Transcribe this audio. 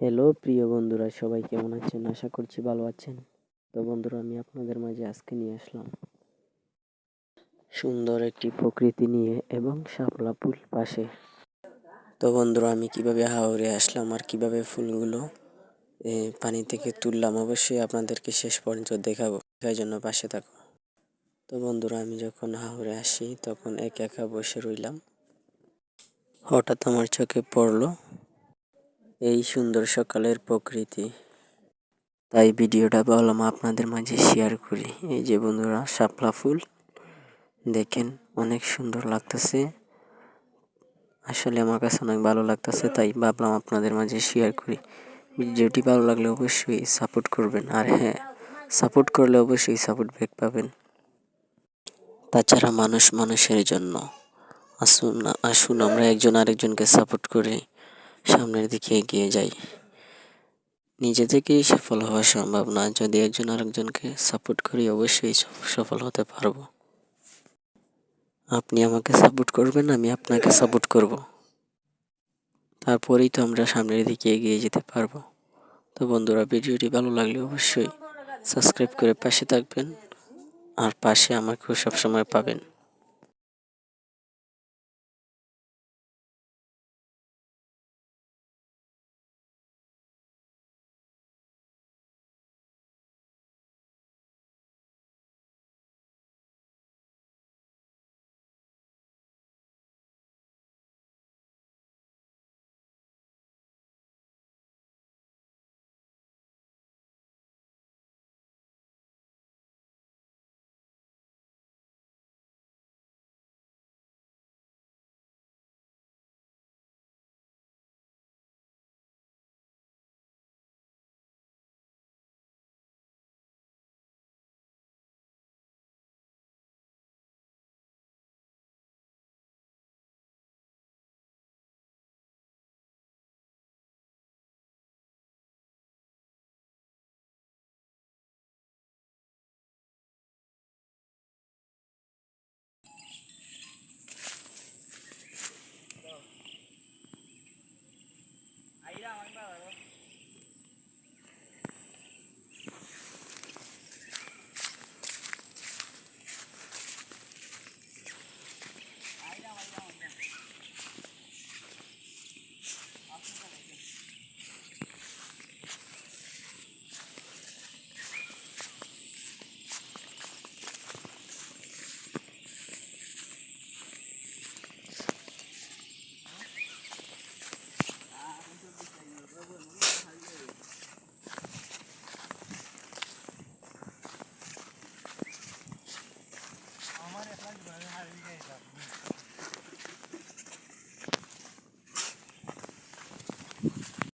Hello প্রিয় বন্ধুরা, সবাই কেমন আছেন? আশা করছি ভালো আছেন। তো বন্ধুরা, আমি আপনাদের মাঝে আজকে নিয়ে আসলাম সুন্দর একটি প্রকৃতি নিয়ে এবং শাপলা ফুল পাশে। তো বন্ধুরা, আমি কীভাবে হাওড়ে আসলাম আর কীভাবে ফুলগুলো পানি থেকে তুললাম, অবশ্যই আপনাদেরকে শেষ পর্যন্ত দেখাবো। দেখার জন্য পাশে থাকো। তো বন্ধুরা, আমি যখন হাওড়ে আসি, তখন একা একা বসে রইলাম। হঠাৎ আমার চোখে পড়ল এই সুন্দর সকালের প্রকৃতি। তাই ভিডিওটা ভাবলাম আপনাদের মাঝে শেয়ার করি। এই যে বন্ধুরা, শাপলা ফুল। দেখেন, অনেক সুন্দর লাগতেছে। আসলে আমার কাছে অনেক ভালো লাগতেছে, তাই ভাবলাম আপনাদের মাঝে শেয়ার করি। ভিডিওটি ভালো লাগলে অবশ্যই সাপোর্ট করবেন। আর হ্যাঁ সাপোর্ট করলে অবশ্যই সাপোর্ট ব্যাক পাবেন। তাছাড়া মানুষ মানুষের জন্য। আসুন আসুন, আমরা একজন আরেকজনকে সাপোর্ট করি। সামনের দিকে এগিয়ে যাই। নিজে থেকেই সফল হওয়া সম্ভব না। যদি একজন আরেকজনকে সাপোর্ট করি, অবশ্যই সফল হতে পারব। আপনি আমাকে সাপোর্ট করবেন, আমি আপনাকে সাপোর্ট করব। তারপরেই তো আমরা সামনের দিকে এগিয়ে যেতে পারব। তো বন্ধুরা, ভিডিওটি ভালো লাগলে অবশ্যই সাবস্ক্রাইব করে পাশে থাকবেন। আর পাশে আমাকেও সবসময় পাবেন। আমার